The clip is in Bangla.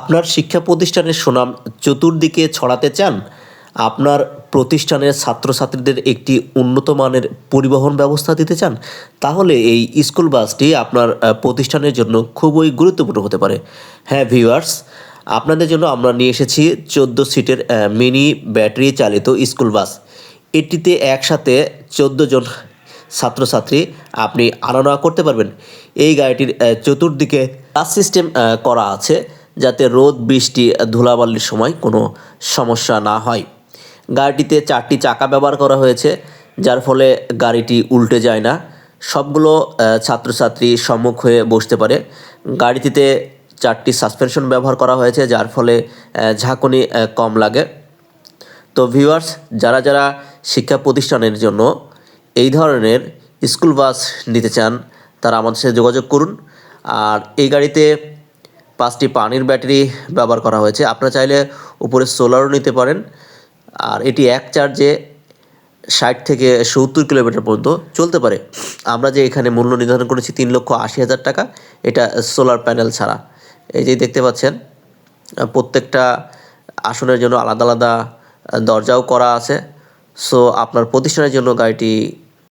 আপনার শিক্ষা প্রতিষ্ঠানের সুনাম চতুর্দিকে ছড়াতে চান? আপনার প্রতিষ্ঠানের ছাত্রছাত্রীদের একটি উন্নত মানের পরিবহন ব্যবস্থা দিতে চান? তাহলে এই স্কুল বাসটি আপনার প্রতিষ্ঠানের জন্য খুবই গুরুত্বপূর্ণ হতে পারে। হ্যাঁ ভিউয়ার্স, আপনাদের জন্য আমরা নিয়ে এসেছি চোদ্দ সিটের মিনি ব্যাটারি চালিত স্কুল বাস। এটিতে একসাথে চোদ্দ জন ছাত্রছাত্রী আপনি আনা করতে পারবেন। এই গাড়িটির চতুর্দিকে টাচ সিস্টেম করা আছে। যাতে রোদ, বৃষ্টি, ধুলাবালির সময় কোনো সমস্যা না হয়। গাড়িটিতে চারটি চাকা ব্যবহার করা হয়েছে, যার ফলে গাড়িটি উল্টে যায় না। সবগুলো ছাত্রছাত্রী সম্মুখ হয়ে বসতে পারে। গাড়িটিতে চারটি সাসপেনশন ব্যবহার করা হয়েছে, যার ফলে ঝাঁকুনি কম লাগে। তো ভিউয়ার্স, যারা যারা শিক্ষা প্রতিষ্ঠানের জন্য এই ধরনের স্কুল বাস নিতে চান, তারা আমাদের সাথে যোগাযোগ করুন। আর এই গাড়িতে পাঁচটি পানির ব্যাটারি ব্যবহার করা হয়েছে। আপনারা চাইলে উপরে সোলারও নিতে পারেন। আর এটি এক চার্জে ষাট থেকে সত্তর কিলোমিটার পর্যন্ত চলতে পারে। আমরা যে এখানে মূল্য নির্ধারণ করেছি তিন লক্ষ আশি হাজার টাকা, এটা সোলার প্যানেল ছাড়া। এই যে দেখতে পাচ্ছেন, প্রত্যেকটা আসনের জন্য আলাদা আলাদা দরজাও করা আছে। সো আপনার প্রতিষ্ঠানের জন্য গাড়িটি